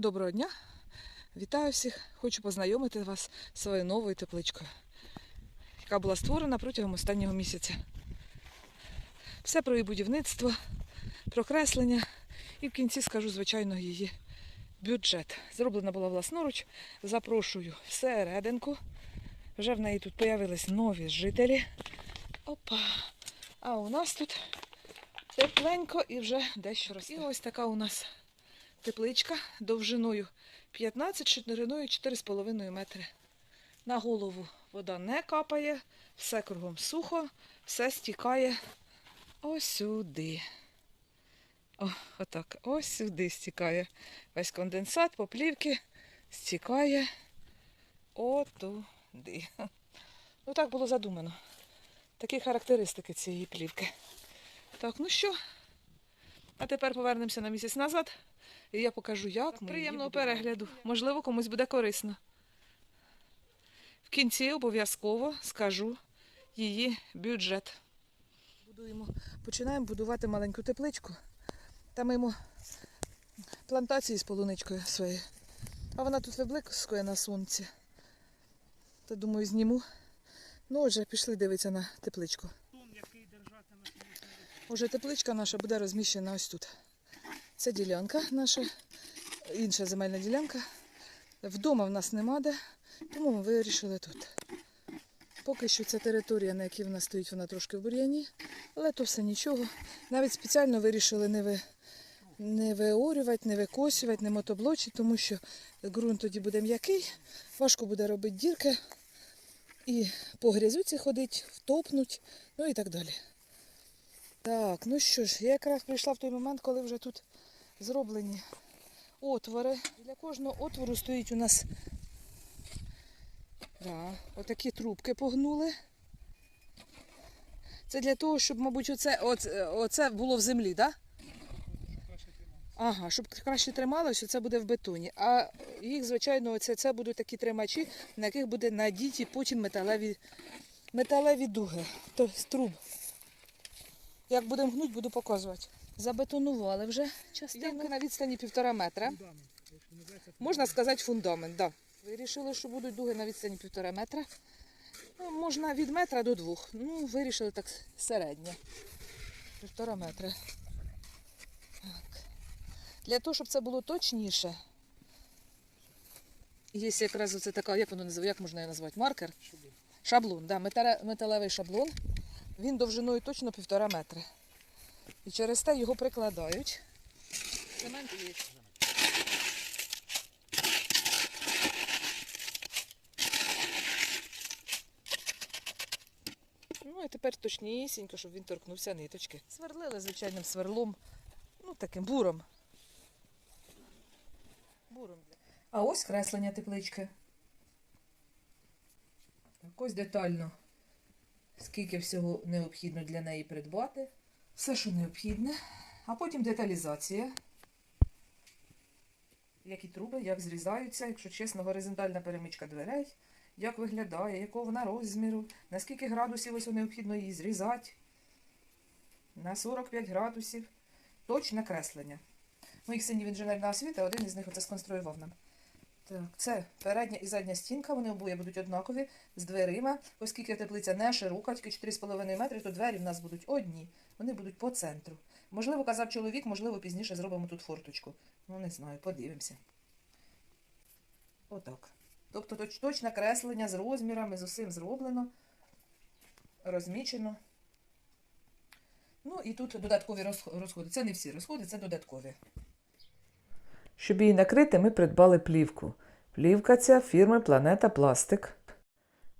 Доброго дня! Вітаю всіх! Хочу познайомити вас з своєю новою тепличкою, яка була створена протягом останнього місяця. Все про її будівництво, про креслення і в кінці скажу, звичайно, її бюджет. Зроблена була власноруч. Запрошую всерединку. Вже в неї тут з'явились нові жителі. Опа! А у нас тут тепленько і вже дещо росте. І ось така у нас тепличка довжиною 15, шириною 4,5 метри. На голову вода не капає, все кругом сухо, все стікає ось сюди. О, отак, ось сюди стікає. Весь конденсат, поплівки стікає отуди. Ну так було задумано. Такі характеристики цієї плівки. Так, ну що? А тепер повернемося на місяць назад. І я покажу, як. ми Приємного будемо. перегляду. Можливо, комусь буде корисно. В кінці обов'язково скажу її бюджет. Будуємо. Починаємо будувати маленьку тепличку. Там маємо плантації з полуничкою своєю. А вона тут виблискує на сонці. То думаю, зніму. Ну, отже, пішли дивитися на тепличку. Отже, тепличка наша буде розміщена ось тут. Це ділянка наша, інша земельна ділянка. Вдома в нас нема де, тому ми вирішили тут. Поки що ця територія, на якій вона стоїть, вона трошки в бур'яні, але то все нічого. Навіть спеціально вирішили не, ви, не виорювати, не викосювати, не мотоблочити, тому що ґрунт тоді буде м'який, важко буде робити дірки і по грязюці ходить, втопнуть, ну і так далі. Так, ну що ж, я якраз прийшла в той момент, коли вже тут зроблені отвори. Для кожного отвору стоїть у нас да, отакі трубки погнули. Це для того, щоб, мабуть, оце, оце, було в землі, так? Да? Ага, щоб краще трималося, це буде в бетоні. А їх, звичайно, оце, це будуть такі тримачі, на яких буде надіті потім металеві, металеві дуги, то з труб. Як будемо гнути, буду показувати. Забетонували вже частинку на відстані півтора метра. Можна сказати фундамент, так. Да. Вирішили, що будуть дуги на відстані півтора метра. Ну, можна від метра до двох. Ну, вирішили так середньо. Півтора метра. Так. Для того, щоб це було точніше. Є якраз оце така, як воно називає, як можна його назвати? Маркер? Шаблон. Шаблон, да, металевий шаблон. Він довжиною точно півтора метри. І через те його прикладають. Цемент є. Ну і тепер точнісінько, щоб він торкнувся ниточки. Сверлили звичайним сверлом, ну таким буром. Буром. А ось креслення теплички. Так ось детально скільки всього необхідно для неї придбати. Все, що необхідне. А потім деталізація. Які труби, як зрізаються, якщо чесно, горизонтальна перемичка дверей, як виглядає, якого вона розміру, на скільки градусів ось необхідно її зрізати. На 45 градусів. Точне креслення. Моїх синів інженерна освіта, один із них оце сконструював нам. Так, це передня і задня стінка, вони обоє будуть однакові з дверима, оскільки теплиця не широка, тільки 4,5 метри, то двері в нас будуть одні, вони будуть по центру. Можливо, казав чоловік, можливо, пізніше зробимо тут форточку. Ну, не знаю, подивимося. Отак. Тобто точ, точне креслення з розмірами, з усім зроблено, розмічено. Ну і тут додаткові розходи. Це не всі розходи, це додаткові. Щоб її накрити, ми придбали плівку. Плівка ця фірми Планета Пластик.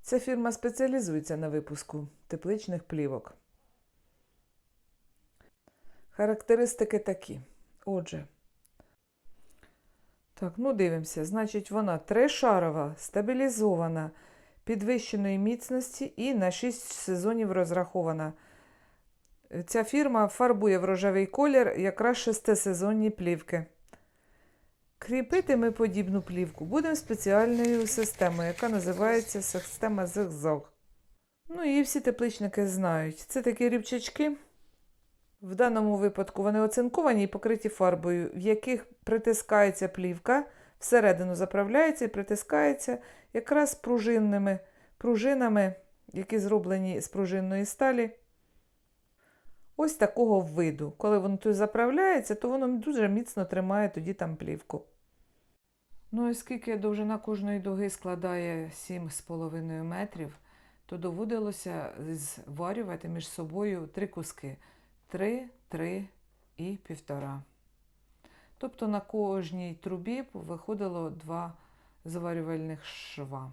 Ця фірма спеціалізується на випуску тепличних плівок. Характеристики такі. Отже. Так, ну дивимося. Значить, вона тришарова, стабілізована, підвищеної міцності і на 6 сезонів розрахована. Ця фірма фарбує в рожевий колір якраз шестисезонні плівки. Кріпити ми подібну плівку будемо спеціальною системою, яка називається система зигзаг. Ну, її всі тепличники знають. Це такі рівчачки, В даному випадку вони оцинковані і покриті фарбою, в яких притискається плівка, всередину заправляється і притискається якраз пружинними пружинами, які зроблені з пружинної сталі. Ось такого виду. Коли воно тут заправляється, то воно дуже міцно тримає тоді там плівку. Ну, оскільки довжина кожної дуги складає 7,5 метрів, то доводилося зварювати між собою три куски: 3, 3 і півтора. Тобто на кожній трубі виходило два зварювальних шва.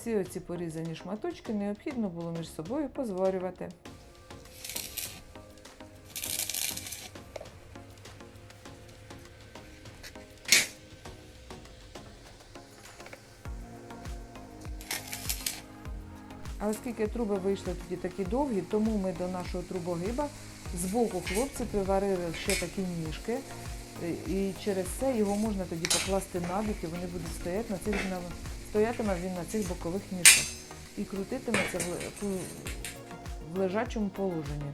Всі оці порізані шматочки необхідно було між собою позварювати. А оскільки труби вийшли тоді такі довгі, тому ми до нашого трубогиба з боку хлопці приварили ще такі ніжки. І через це його можна тоді покласти на бік, і вони будуть стояти на цих на- стоятиме він на цих бокових ніжках і крутитиметься в, ле- в лежачому положенні.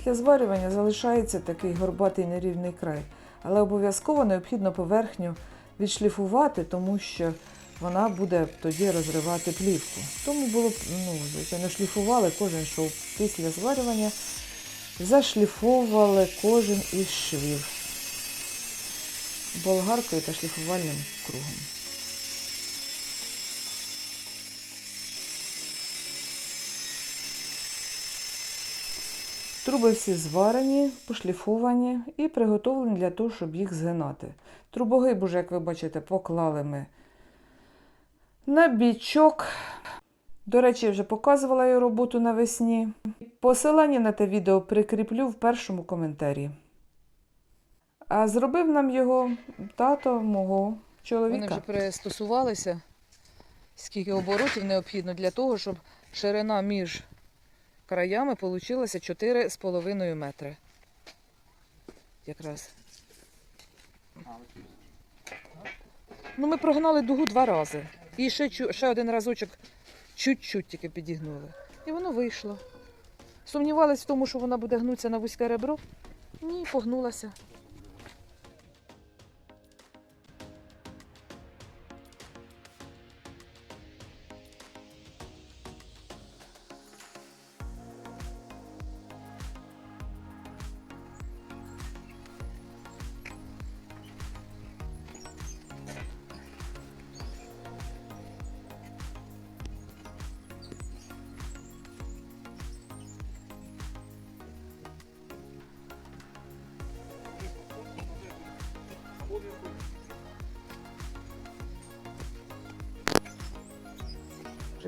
Після зварювання залишається такий горбатий нерівний край, але обов'язково необхідно поверхню відшліфувати, тому що вона буде тоді розривати плівку. Тому було б, ну, звичайно, шліфували кожен шов після зварювання, зашліфовували кожен із швів болгаркою та шліфувальним кругом. Труби всі зварені, пошліфовані і приготовлені для того, щоб їх згинати. Трубогиб уже, як ви бачите, поклали ми на бічок. До речі, я вже показувала її роботу навесні. Посилання на те відео прикріплю в першому коментарі. А зробив нам його тато мого чоловіка. Вони вже пристосувалися, скільки оборотів необхідно для того, щоб ширина між краями вийшло 4,5 метри. Якраз. Ну, ми прогнали дугу два рази. І ще, ще один разочок чуть-чуть тільки підігнули. І воно вийшло. Сумнівались в тому, що вона буде гнутися на вузьке ребро? Ні, погнулася.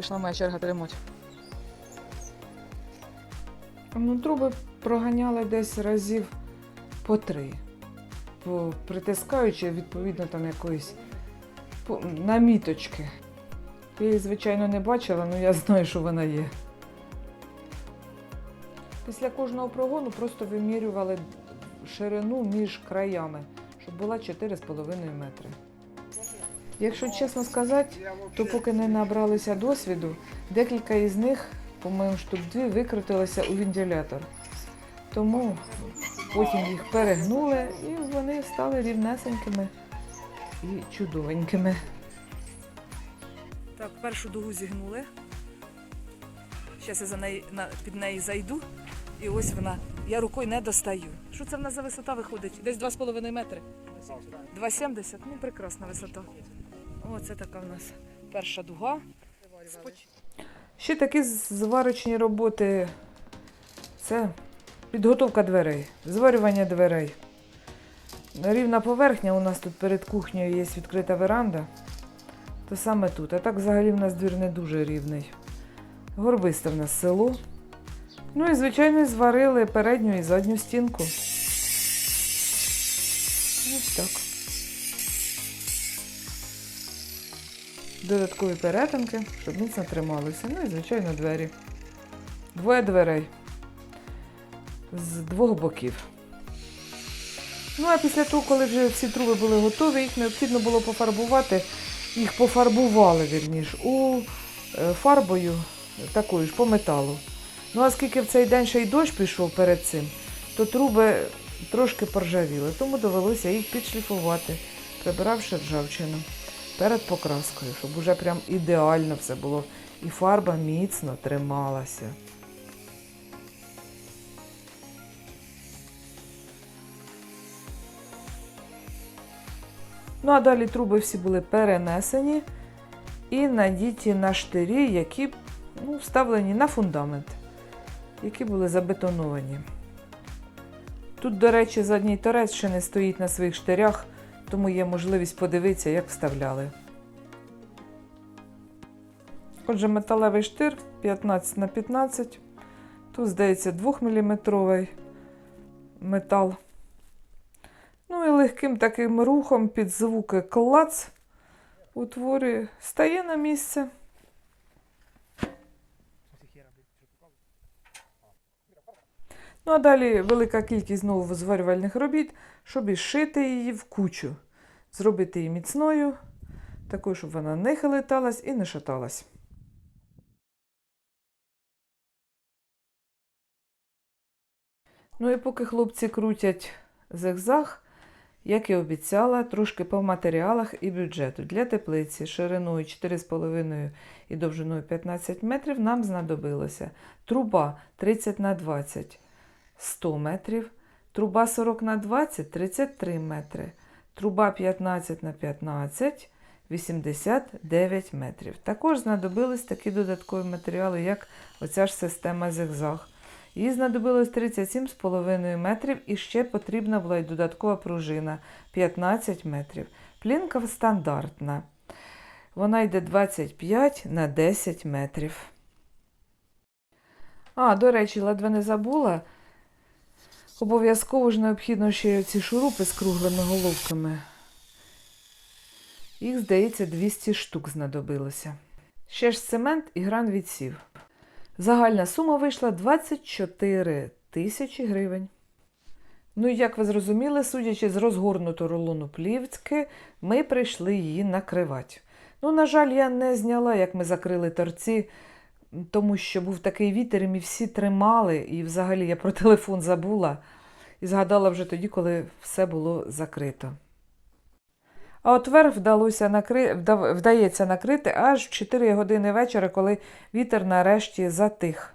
Прийшла моя черга тримати. Ну, труби проганяли десь разів по три, притискаючи, відповідно, там якоїсь наміточки. Я її, звичайно, не бачила, але я знаю, що вона є. Після кожного прогону просто вимірювали ширину між краями, щоб була 4,5 метри. Якщо чесно сказати, то поки не набралися досвіду, декілька із них, по-моєму, штук дві, викрутилися у вентилятор. Тому потім їх перегнули і вони стали рівнесенькими і чудовенькими. Так, першу дугу зігнули. Зараз я за неї, на, під неї зайду. І ось вона. Я рукою не достаю. Що це в нас за висота виходить? Десь 2,5 метри. 2,70? Ну, прекрасна висота. Оце така в нас перша дуга. Ще такі зварочні роботи це Підготовка дверей, зварювання дверей. Рівна поверхня у нас тут перед кухнею є відкрита веранда. То саме тут. А так взагалі в нас двір не дуже рівний. Горбисте в нас село. Ну і, звичайно, зварили передню і задню стінку. Ось так. Додаткові перетинки, щоб міцно трималося. Ну і, звичайно, двері. Двоє дверей з двох боків. Ну, а після того, коли вже всі труби були готові, їх необхідно було пофарбувати. Їх пофарбували, вірніш, у е, фарбою такою ж по металу. Ну, а скільки в цей день ще й дощ пішов перед цим, то труби трошки поржавіли, тому довелося їх підшліфувати, прибиравши ржавчину перед покраскою, щоб уже прям ідеально все було. І фарба міцно трималася. Ну а далі труби всі були перенесені і надіті на штирі, які ну, вставлені на фундамент, які були забетоновані. Тут, до речі, задній торець ще не стоїть на своїх штирях, тому є можливість подивитися, як вставляли. Отже, металевий штир 15 на 15. Тут, здається, 2-мм метал. Ну і легким таким рухом під звуки клац утворює, стає на місце. Ну а далі велика кількість знову зварювальних робіт, щоб і зшити її в кучу, зробити її міцною, такою, щоб вона не хилиталась і не шаталась. Ну і поки хлопці крутять зигзаг, як і обіцяла, трошки по матеріалах і бюджету. Для теплиці шириною 4,5 і довжиною 15 метрів нам знадобилося труба 30 на 20 100 метрів, труба 40 на 20 33 метри, труба 15 на 15 89 метрів. Також знадобились такі додаткові матеріали, як оця ж система зигзаг. Їй знадобилось 37,5 метрів і ще потрібна була й додаткова пружина 15 метрів. Плінка стандартна. Вона йде 25 на 10 метрів. А, до речі, ледве не забула. Обов'язково ж необхідно ще ці шурупи з круглими головками. Їх, здається, 200 штук знадобилося. Ще ж цемент і гран відсів. Загальна сума вийшла 24 тисячі гривень. Ну і як ви зрозуміли, судячи з розгорнутого рулону плівки, ми прийшли її накривати. Ну, на жаль, я не зняла, як ми закрили торці, тому що був такий вітер, і ми всі тримали, і взагалі я про телефон забула і згадала вже тоді, коли все було закрито. А от верх вдалося накри... вдається накрити аж в 4 години вечора, коли вітер нарешті затих.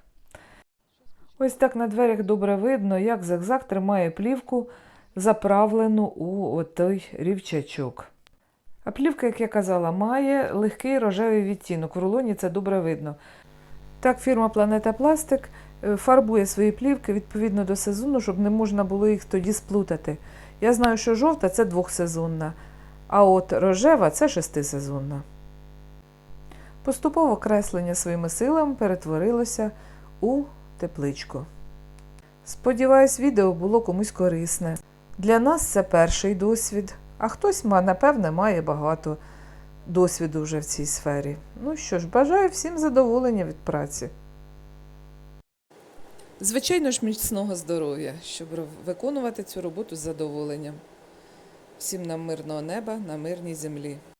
Ось так на дверях добре видно, як зигзаг тримає плівку, заправлену у той рівчачок. А плівка, як я казала, має легкий рожевий відтінок. В рулоні це добре видно. Так, фірма Планета Пластик е, фарбує свої плівки відповідно до сезону, щоб не можна було їх тоді сплутати. Я знаю, що жовта це двохсезонна, а от рожева це шестисезонна. Поступово креслення своїми силами перетворилося у тепличку. Сподіваюсь, відео було комусь корисне. Для нас це перший досвід, а хтось, напевне, має багато досвіду вже в цій сфері. Ну що ж, бажаю всім задоволення від праці. Звичайно ж, міцного здоров'я, щоб виконувати цю роботу з задоволенням. Всім нам мирного неба на мирній землі.